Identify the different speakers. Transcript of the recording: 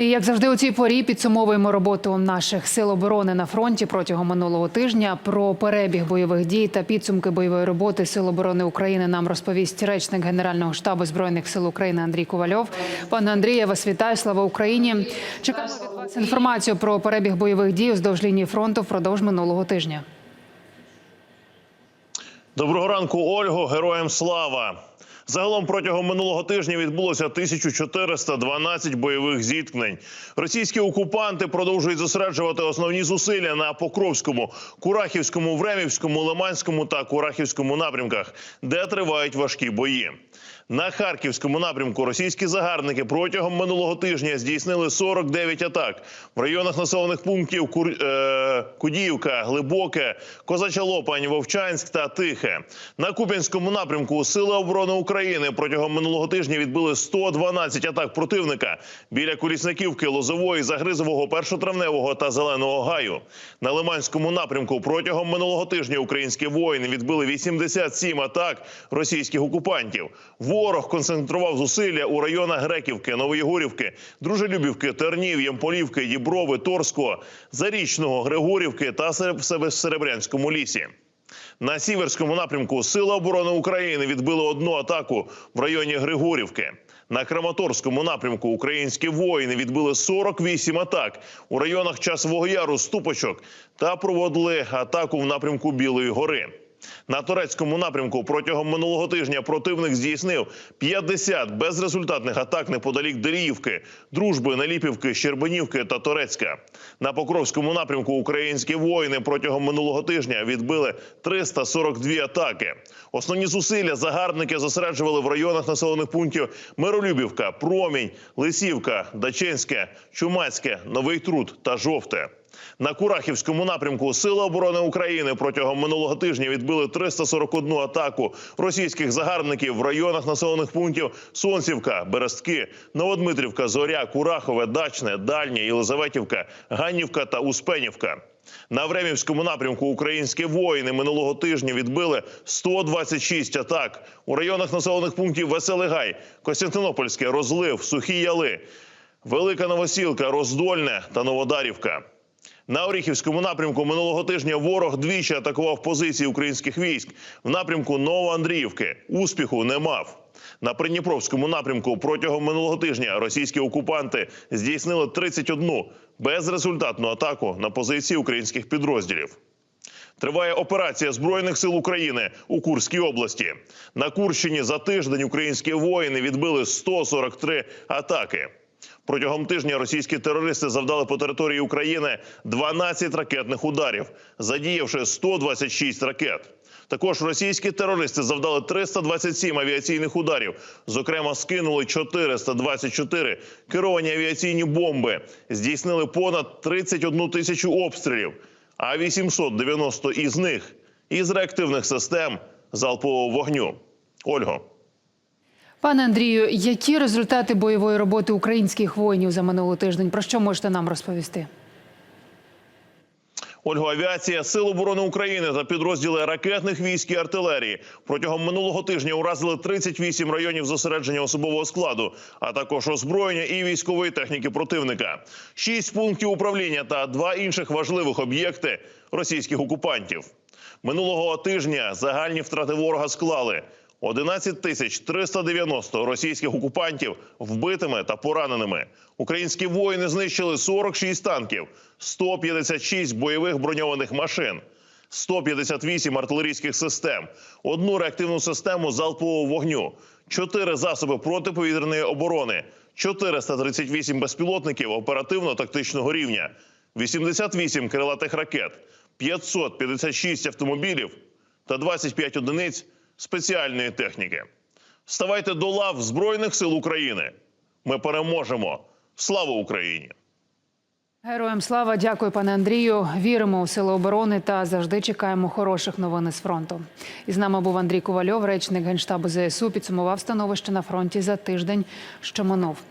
Speaker 1: І як завжди, у цій порі підсумовуємо роботу наших сил оборони на фронті протягом минулого тижня. Про перебіг бойових дій та підсумки бойової роботи Сил оборони України нам розповість речник Генерального штабу збройних сил України Андрій Ковальов. Пане Андріє, вас вітаю. Слава Україні! Чекаємо від вас інформацію про перебіг бойових дій уздовж лінії фронту впродовж минулого тижня.
Speaker 2: Доброго ранку, Ольго. Героям слава. Загалом протягом минулого тижня відбулося 1412 бойових зіткнень. Російські окупанти продовжують зосереджувати основні зусилля на Покровському, Курахівському, Времівському, Лиманському та Курахівському напрямках, де тривають важкі бої. На харківському напрямку російські загарбники протягом минулого тижня здійснили 49 атак в районах населених пунктів Кур... е... Кудіївка, Глибоке, Козача Лопань, Вовчанськ та Тихе. На Куп'янському напрямку Сили оборони України протягом минулого тижня відбили 112 атак противника біля Колісниківки, Лозової, Загризового, Першотравневого та Зеленого Гаю. На Лиманському напрямку протягом минулого тижня українські воїни відбили 87 атак російських окупантів. Ворог концентрував зусилля у районах Греківки, Новоєгорівки, Дружелюбівки, Тернів, Ямполівки, Діброви, Торського, Зарічного, Григорівки та Серебрянському лісі. На сіверському напрямку Сили оборони України відбили одну атаку в районі Григорівки. На Краматорському напрямку українські воїни відбили 48 атак у районах Часового Яру, Ступочок та проводили атаку в напрямку Білої гори. На турецькому напрямку протягом минулого тижня противник здійснив 50 безрезультатних атак неподалік Деріївки, Дружби, Наліпівки, Щербинівки та Торецька. На Покровському напрямку українські воїни протягом минулого тижня відбили 342 атаки. Основні зусилля загарбники зосереджували в районах населених пунктів Миролюбівка, Промінь, Лисівка, Дачинське, Чумацьке, Новий Труд та Жовте. На Курахівському напрямку Сили оборони України протягом минулого тижня відбили 341 атаку російських загарбників в районах населених пунктів Сонцівка, Берестки, Новодмитрівка, Зоря, Курахове, Дачне, Дальнє, Єлизаветівка, Ганнівка та Успенівка. На Времівському напрямку українські воїни минулого тижня відбили 126 атак у районах населених пунктів Веселий Гай, Костянтинопольське, Розлив, Сухі Яли, Велика Новосілка, Роздольне та Новодарівка. На Оріхівському напрямку минулого тижня ворог двічі атакував позиції українських військ в напрямку Новоандріївки. Успіху не мав. На Придніпровському напрямку протягом минулого тижня російські окупанти здійснили 31 безрезультатну атаку на позиції українських підрозділів. Триває операція збройних сил України у Курській області. На Курщині за тиждень українські воїни відбили 143 атаки. Протягом тижня російські терористи завдали по території України 12 ракетних ударів, задіявши 126 ракет. Також російські терористи завдали 327 авіаційних ударів. Зокрема, скинули 424 керовані авіаційні бомби, здійснили понад 31 тисячу обстрілів, а 890 із них із реактивних систем залпового вогню. Ольго.
Speaker 1: Пане Андрію, які результати бойової роботи українських воїнів за минулий тиждень? Про що можете нам розповісти?
Speaker 2: Ольга, авіація Сил оборони України та підрозділи ракетних військ і артилерії протягом минулого тижня уразили 38 районів зосередження особового складу, а також озброєння і військової техніки противника, шість пунктів управління та два інших важливих об'єкти російських окупантів. Минулого тижня загальні втрати ворога склали 11 тисяч 390 російських окупантів вбитими та пораненими. Українські воїни знищили 46 танків, 156 бойових броньованих машин, 158 артилерійських систем, одну реактивну систему залпового вогню, 4 засоби протиповітряної оборони, 438 безпілотників оперативно-тактичного рівня, 88 крилатих ракет, 556 автомобілів та 25 одиниць спеціальної техніки. Ставайте до лав Збройних сил України. Ми переможемо. Слава Україні!
Speaker 1: Героям слава, дякую, пане Андрію. Віримо у сили оборони та завжди чекаємо хороших новин із фронту. І з нами був Андрій Ковальов, речник генштабу ЗСУ. Підсумував становище на фронті за тиждень, що минув.